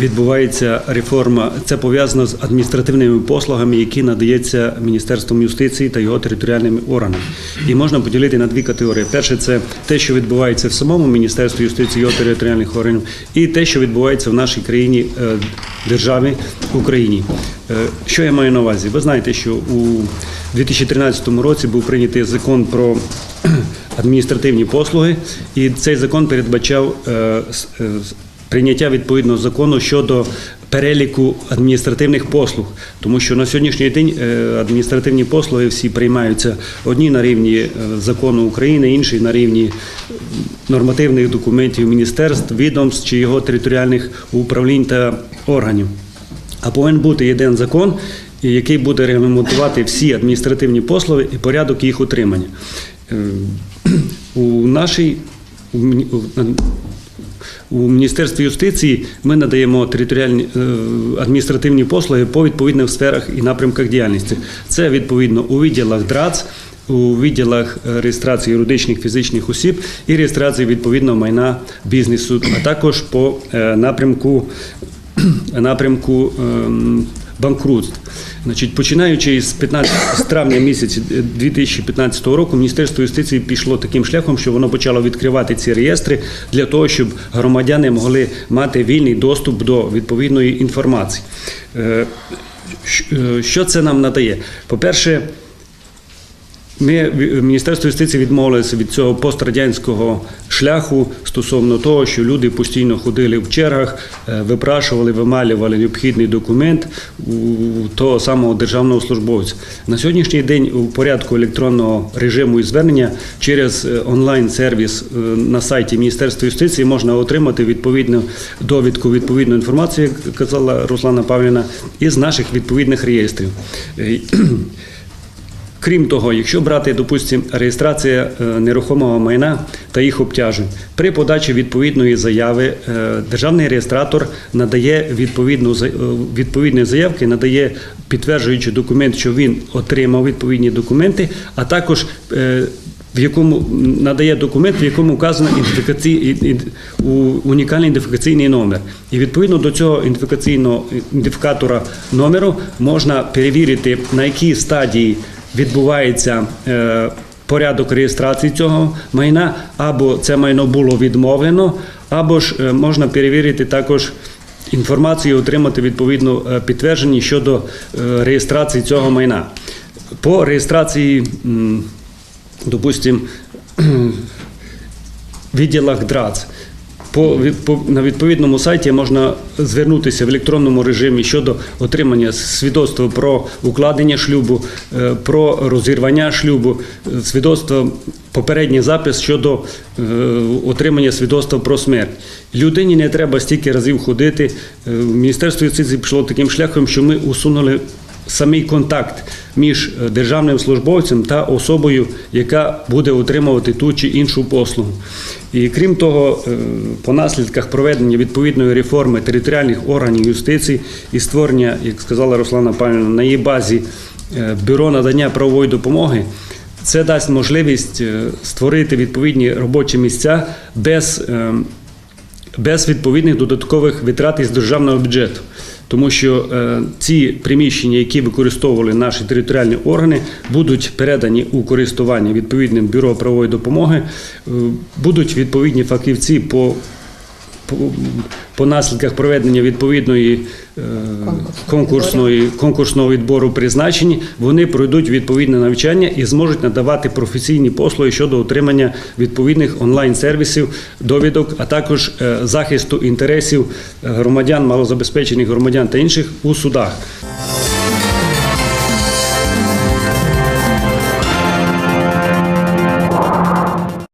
Відбувається реформа. Це пов'язано з адміністративними послугами, які надається Міністерством юстиції та його територіальними органами. І можна поділити на дві категорії. Перше, це те, що відбувається в самому Міністерстві юстиції його територіальних органів, і те, що відбувається в нашій країні е, державі Україні. Е, Що я маю на увазі? Ви знаєте, що у 2013 році був прийнятий закон про адміністративні послуги, і цей закон передбачав е, прийняття відповідного закону щодо переліку адміністративних послуг, тому що на сьогоднішній день е, адміністративні послуги всі приймаються одні на рівні е, закону України, інші на рівні нормативних документів міністерств, відомств чи його територіальних управлінь та органів. А повинен бути один закон, який буде регламентувати всі адміністративні послуги і порядок їх утримання. Е, У нашій у міні- у- Міністерстві юстиції ми надаємо територіальні е, адміністративні послуги по відповідних сферах і напрямках діяльності. Це відповідно у відділах ДРАЦ, у відділах е, реєстрації юридичних фізичних осіб і реєстрації відповідного майна бізнесу, а також по е, напрямку напрямку ем, банкрутств. Значить, починаючи з 15 з травня місяця 2015 року, Міністерство юстиції пішло таким шляхом, що воно почало відкривати ці реєстри для того, щоб громадяни могли мати вільний доступ до відповідної інформації. Е, е, Що це нам надає? По-перше, ми в- Міністерство юстиції відмовилося від цього пострадянського шляху стосовно того, що люди постійно ходили в чергах, е, випрашували, вималювали необхідний документ у того самого державного службовця. На сьогоднішній день у порядку електронного режиму і звернення через е, онлайн-сервіс е, на сайті Міністерства юстиції можна отримати відповідну довідку, відповідну інформацію, як казала Руслана Павлівна, із наших відповідних реєстрів. Крім того, якщо брати, допустимо, реєстрація е, нерухомого майна та їх обтяжень, при подачі відповідної заяви е, державний реєстратор надає відповідну е, відповідні заявки, надає підтверджуючи документ, що він отримав відповідні документи, а також в якому надає документ, в якому вказано ідентифікацій- унікальний ідентифікаційний номер. І відповідно до цього ідентифікаційного ідентифікатора номеру можна перевірити, на якій стадії відбувається е, порядок реєстрації цього майна, або це майно було відмовлено, або ж е, можна перевірити також інформацію, і отримати відповідно е, підтвердження щодо реєстрації цього майна. По реєстрації, допустимо, відділах ДРАЦ. По, по, на відповідному сайті можна звернутися в електронному режимі щодо отримання свідоцтва про укладення шлюбу, е, про розірвання шлюбу, е, свідоцтво, попередній запис щодо е, отримання свідоцтва про смерть. Людині не треба стільки разів ходити. Міністерство юстиції пішло таким шляхом, що ми усунули самий контакт між е, державним службовцем та особою, яка буде отримувати ту чи іншу послугу. І крім того, е, по наслідках проведення відповідної реформи територіальних органів юстиції і створення, як сказала Руслана Павлівна, на її базі е, бюро надання правової допомоги. Це дасть можливість створити відповідні робочі місця без е, без відповідних додаткових витрат із державного бюджету. Тому що е, ці приміщення, які використовували наші територіальні органи, будуть передані у користування відповідним бюро правової допомоги, е, будуть відповідні фахівці по, по, наслідках проведення відповідної е, конкурсної, конкурсного відбору призначені, вони пройдуть відповідне навчання і зможуть надавати професійні послуги щодо отримання відповідних онлайн-сервісів, довідок, а також е, захисту інтересів е, громадян, малозабезпечених громадян та інших у судах.